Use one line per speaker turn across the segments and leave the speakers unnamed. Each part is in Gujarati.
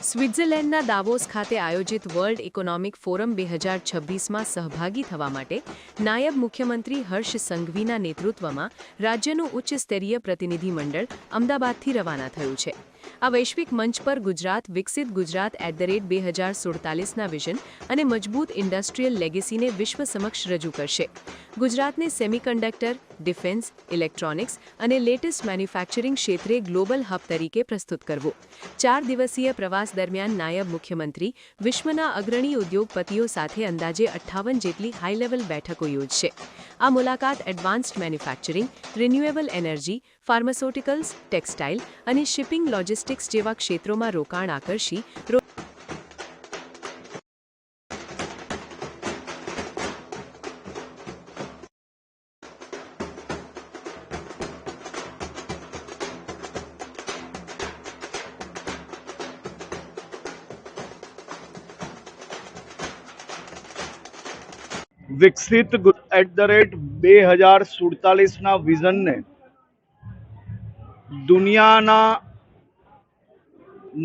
સ્વિટ્ઝરલેન્ડના દાવોસ ખાતે આયોજિત વર્લ્ડ ઇકોનોમિક ફોરમ બે હજાર છવ્વીસમાં સહભાગી થવા માટે નાયબ મુખ્યમંત્રી હર્ષ સંઘવીના નેતૃત્વમાં રાજ્યનું ઉચ્ચ સ્તરીય પ્રતિનિધિમંડળ અમદાવાદથી રવાના થયું છે. આ વૈશ્વિક મંચ પર ગુજરાત, વિકસિત ગુજરાત એટ ધ રેટ બે હજાર સુડતાલીસના વિઝન અને મજબૂત ઇન્ડસ્ટ્રીયલ લેગેસીને વિશ્વ સમક્ષ રજૂ કરશે. ગુજરાતને સેમિકન્ડક્ટર ડિફેન્સ ઇલેક્ટ્રોનિક્સ અને લેટેસ્ટ મેન્યુફેક્ચરિંગ ક્ષેત્રે ગ્લોબલ હબ તરીકે પ્રસ્તુત કરવો. ચાર દિવસીય પ્રવાસ દરમિયાન નાયબ મુખ્યમંત્રી વિશ્વના અગ્રણી ઉદ્યોગપતિઓ સાથે અંદાજે અઠ્ઠાવન જેટલી હાઈ લેવલ બેઠકો યોજશે. આ મુલાકાત advanced manufacturing, renewable energy, pharmaceuticals, textile અને શિપિંગ લોજિસ્ટિક્સ જેવા ક્ષેત્રોમાં રોકાણ આકર્ષી
વિકસિત એટ ધ રેટ બે હજાર સુડતાલીસના વિઝનને દુનિયાના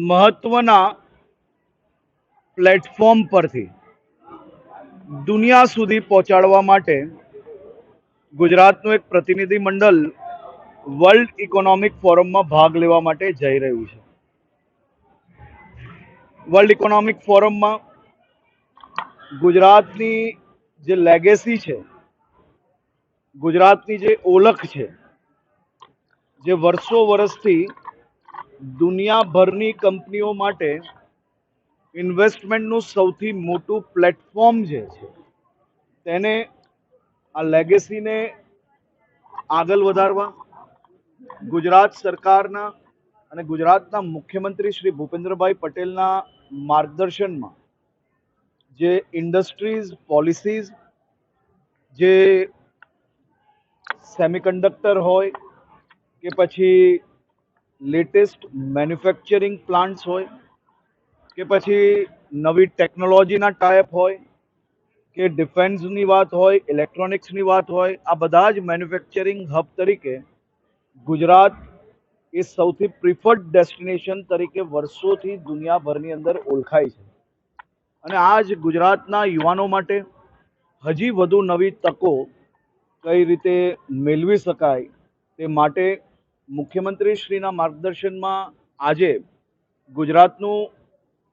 મહત્વના પ્લેટફોર્મ પરથી દુનિયા સુધી પહોંચાડવા માટે ગુજરાતનું એક પ્રતિનિધિ મંડળ વર્લ્ડ ઇકોનોમિક ફોરમમાં ભાગ લેવા માટે જઈ રહ્યું છે. વર્લ્ડ ઇકોનોમિક ફોરમમાં ગુજરાતની જે લેગેસી છે ગુજરાતની જે ઓળખ છે, જે વર્ષો વર્ષથી દુનિયાભરની કંપનીઓ માટે ઇન્વેસ્ટમેન્ટનું સૌથી મોટું પ્લેટફોર્મ જે છે, તેને આ લેગેસીને આગળ વધારવા, ગુજરાત સરકારના અને ગુજરાતના મુખ્યમંત્રી શ્રી ભૂપેન્દ્રભાઈ પટેલના માર્ગદર્શનમાં જે ઇન્ડસ્ટ્રીઝ, પોલિસીઝ, જે સેમિકન્ડક્ટર હોય કે પછી લેટેસ્ટ મેન્યુફેક્ચરિંગ પ્લાન્ટ્સ હોય કે પછી નવી ટેકનોલોજીના ટાઈપ હોય કે ડિફેન્સની વાત હોય ઇલેક્ટ્રોનિક્સની વાત હોય, આ બધા જ મેન્યુફેક્ચરિંગ હબ તરીકે ગુજરાત એ સૌથી પ્રિફર્ડ ડેસ્ટિનેશન તરીકે વર્ષોથી દુનિયાભરની અંદર ઓળખાય છે. અને આજ ગુજરાતના યુવાનો માટે હજી વધુ નવી તકો કઈ રીતે મેળવી શકાય તે માટે મુખ્યમંત્રી શ્રીના માર્ગદર્શનમાં આજે ગુજરાતનું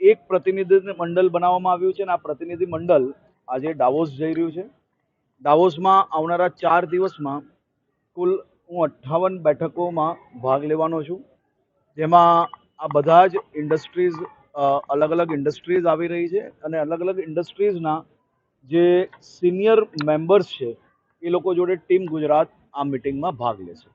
એક પ્રતિનિધિ મંડળ બનાવવામાં આવ્યું છે અને આ પ્રતિનિધિ મંડળ આજે ડાવોસ જઈ રહ્યું છે. ડાવોસમાં આવનારા ચાર દિવસમાં કુલ હું અઠ્ઠાવન બેઠકોમાં ભાગ લેવાનો છું. જેમાં આ બધા જ ઇન્ડસ્ટ્રીઝ અલગ અલગ ઇન્ડસ્ટ્રીઝ આવી રહી છે અને અલગ અલગ ઇન્ડસ્ટ્રીઝના જે સિનિયર મેમ્બર્સ છે એ લોકો જોડે ટીમ ગુજરાત આ મિટિંગમાં ભાગ લેશે.